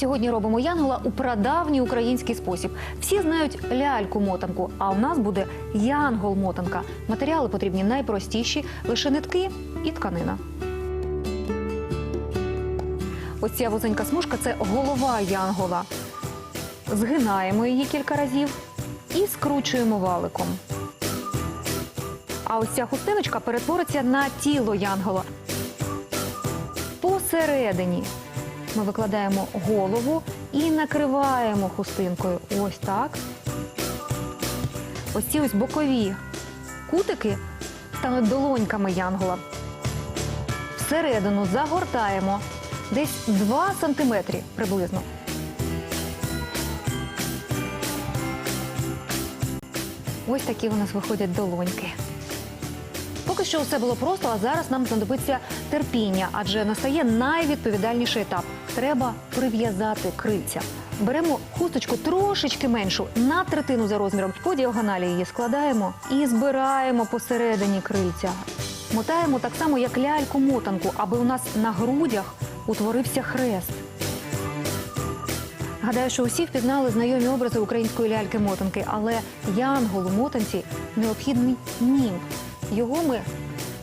Сьогодні робимо янгола у прадавній український спосіб. Всі знають ляльку-мотанку, а у нас буде янгол-мотанка. Матеріали потрібні найпростіші, лише нитки і тканина. Ось ця вузенька смужка це голова янгола. Згинаємо її кілька разів і скручуємо валиком. А ось ця хустиночка перетвориться на тіло янгола. Посередині ми викладаємо голову і накриваємо хустинкою. Ось так. Ось ці ось бокові кутики стануть долоньками янгола. Всередину загортаємо десь 2 сантиметри приблизно. Ось такі у нас виходять долоньки. Поки що все було просто, а зараз нам знадобиться терпіння, адже настає найвідповідальніший етап. Треба прив'язати крильця. Беремо хусточку трошечки меншу, на третину за розміром. По діагоналі її складаємо і збираємо посередині крильця. Мотаємо так само, як ляльку-мотанку, аби у нас на грудях утворився хрест. Гадаю, що усі впізнали знайомі образи української ляльки-мотанки, але янголу мотанці необхідний німб. Його ми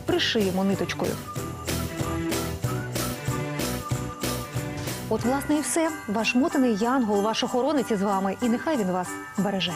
пришиємо ниточкою. От, власне, і все. Ваш мотаний янгол, ваш охоронець із вами, і нехай він вас береже.